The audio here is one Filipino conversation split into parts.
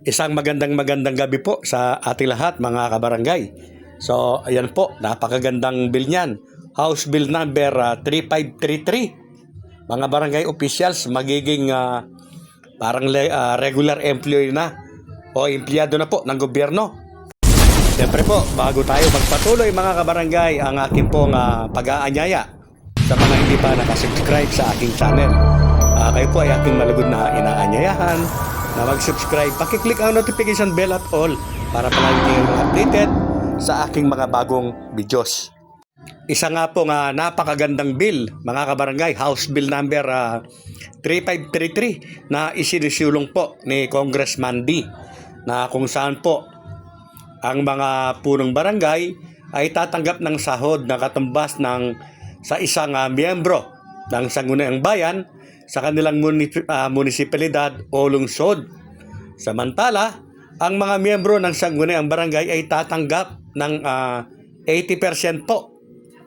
Isang magandang magandang gabi po sa ating lahat mga kabarangay. So, ayan po, napakagandang bill niyan. House Bill number ah, 3533. Mga barangay officials magiging ah, parang ah, regular employee na o empleyado na po ng gobyerno. Siyempre po, bago tayo magpatuloy mga kabarangay, ang aking pong ah, pag-aanyaya sa mga hindi pa nakasubscribe sa aking channel. Ah, kayo po ay aking malugod na inaanyayahan na mag-subscribe. Pakiclick ang notification bell at all para palagi kayong updated sa aking mga bagong videos. Isa nga po nga napakagandang bill, mga kabarangay, House Bill number ah, 3533 na isinisulong po ni Congressman D na kung saan po ang mga punong barangay ay tatanggap ng sahod na katumbas ng sa isang ah, miyembro ng Sangguniang Bayan sa kanilang muni- ah, munisipalidad o lungsod. Samantala, ang mga miyembro ng Sangguniang Barangay ay tatanggap ng ah, 80% po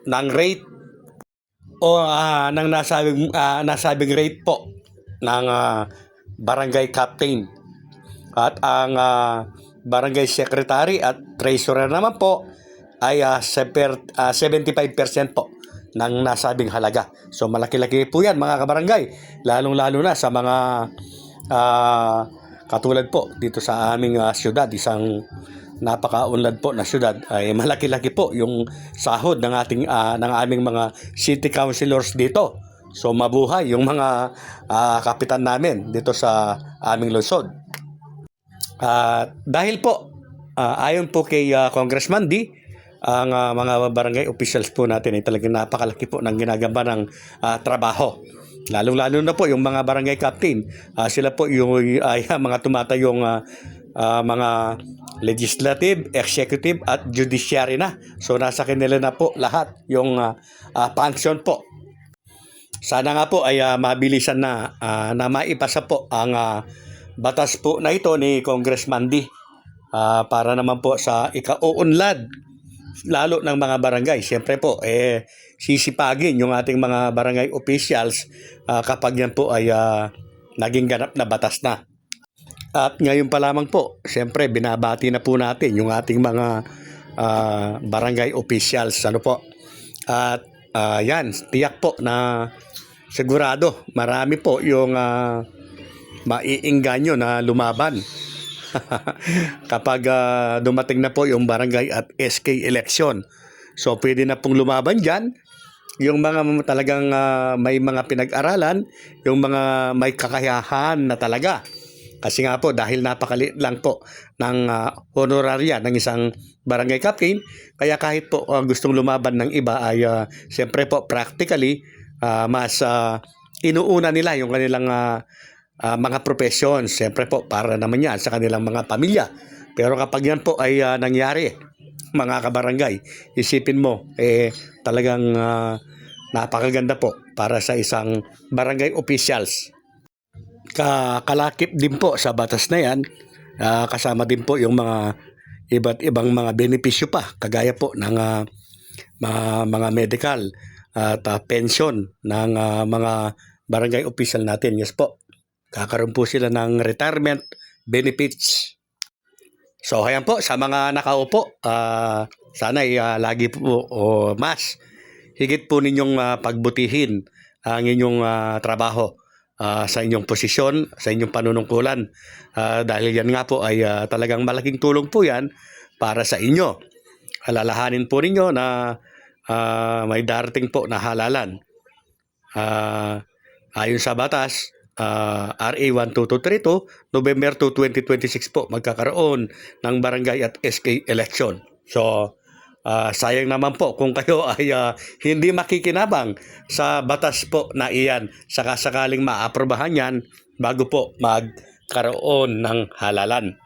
ng rate o ah, ng nasabing, ah, nasabing rate po ng ah, barangay captain. At ang ah, barangay secretary at treasurer naman po ay ah, 75% po ng nasabing halaga. So malaki-laki po yan mga kabarangay. Lalong-lalo na sa mga ah, katulad po dito sa aming ah, syudad, isang napaka-unlad po na syudad ay malaki-laki po yung sahod ng ating ah, ng aming mga city councilors dito. So mabuhay yung mga ah, kapitan namin dito sa aming lungsod. Ah, dahil po, ah, ayon po kay ah, Congressman D, ang ah, mga barangay officials po natin ay talagang napakalaki po ng ginagawa ng ah, trabaho. Lalong-lalo na po yung mga barangay captain. Ah, sila po yung ay, mga tumatayong ah, ah, mga legislative, executive at judiciary na. So nasa kanila na po lahat yung ah, ah, function po sana nga po ay ah, mabilisan na ah, na maipasa po ang ah, batas po na ito ni Congressman D Ah, para naman po sa ikauunlad lalo ng mga barangay. Siyempre po, eh, sisipagin yung ating mga barangay officials ah, kapag yan po ay ah, naging ganap na batas na. At ngayon pa lamang po, siyempre binabati na po natin yung ating mga ah, barangay officials. Ano po? At ah, yan, tiyak po na sigurado marami po yung uh, maiingganyo na lumaban. Kapag ah, dumating na po yung barangay at SK election. So pwede na pong lumaban dyan. Yung mga talagang ah, may mga pinag-aralan, yung mga may kakayahan na talaga. Kasi nga po dahil napakaliit lang po ng ah, honoraria ng isang barangay captain, kaya kahit po ah, gustong lumaban ng iba ay ah, siyempre po practically ah, mas ah, inuuna nila yung kanilang ah, ah, mga professions. Siyempre po para naman yan sa kanilang mga pamilya. Pero kapag yan po ay ah, nangyari, mga kabarangay, isipin mo, eh talagang ah, napakaganda po para sa isang barangay officials ka kalakip din po sa batas na yan ah, kasama din po yung mga iba't ibang mga benepisyo pa kagaya po ng ah, mga, mga medical at ah, pension ng ah, mga barangay official natin yes po kakaroon po sila ng retirement benefits so ayan po sa mga nakaupo ah, sana ay ah, lagi po o mas higit po ninyong ah, pagbutihin ang inyong ah, trabaho ah, sa inyong posisyon, sa inyong panunungkulan. Ah, dahil yan nga po ay ah, talagang malaking tulong po yan para sa inyo. Alalahanin po ninyo na ah, may darating po na halalan. Ah, ayon sa batas, ah, RA 12232, November 2, 2026 po magkakaroon ng barangay at SK election. So, ah, sayang naman po kung kayo ay ah, hindi makikinabang sa batas po na iyan saka sakaling maaprobahan yan bago po magkaroon ng halalan.